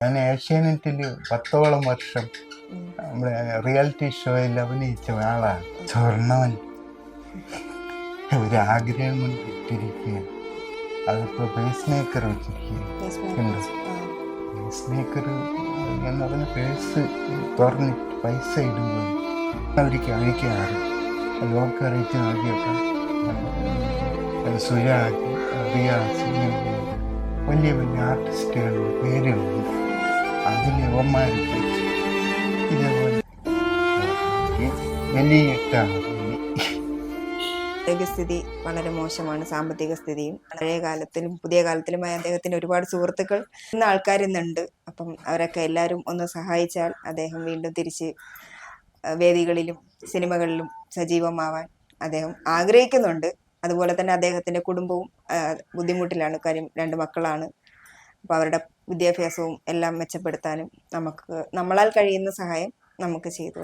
ഞാൻ ഏഷ്യാനെറ്റിൽ പത്തോളം വർഷം നമ്മുടെ റിയാലിറ്റി ഷോയിൽ അഭിനയിച്ച ആളാണ് സ്വർണവൻ. ഒരാഗ്രഹം കൊണ്ട് ഇട്ടിരിക്കുക അതിപ്പോൾ പേസ് മേക്കർ വെച്ചിരിക്കുക പേസ് മേക്കർ എന്ന് പറഞ്ഞ പേഴ്സ് തുറന്ന് പൈസ ഇടുമ്പോൾ അവർക്ക് അഴിക്കാറ് ലോക്ക് അറിയിച്ച് നോക്കിയപ്പോൾ സുരാജ് റിയാസ് വലിയ വലിയ ആർട്ടിസ്റ്റുകളുടെ പേരുണ്ട് അതിൽ യവന്മാർ ഇതേപോലെ വലിയ ആരോഗ്യസ്ഥിതി വളരെ മോശമാണ് സാമ്പത്തിക സ്ഥിതിയും പഴയ കാലത്തിലും പുതിയ കാലത്തിലുമായി അദ്ദേഹത്തിന് ഒരുപാട് സുഹൃത്തുക്കൾ. ഇന്ന് ആൾക്കാർ ഇന്നുണ്ട് അപ്പം അവരൊക്കെ എല്ലാവരും ഒന്ന് സഹായിച്ചാൽ അദ്ദേഹം വീണ്ടും തിരിച്ച് വേദികളിലും സിനിമകളിലും സജീവമാവാൻ അദ്ദേഹം ആഗ്രഹിക്കുന്നുണ്ട്. അതുപോലെ തന്നെ അദ്ദേഹത്തിന്റെ കുടുംബവും ബുദ്ധിമുട്ടിലാണ്. കാര്യം രണ്ട് മക്കളാണ്. അപ്പോൾ അവരുടെ വിദ്യാഭ്യാസവും എല്ലാം മെച്ചപ്പെടുത്താനും നമുക്ക് നമ്മളാൽ കഴിയുന്ന സഹായം നമുക്ക് ചെയ്തു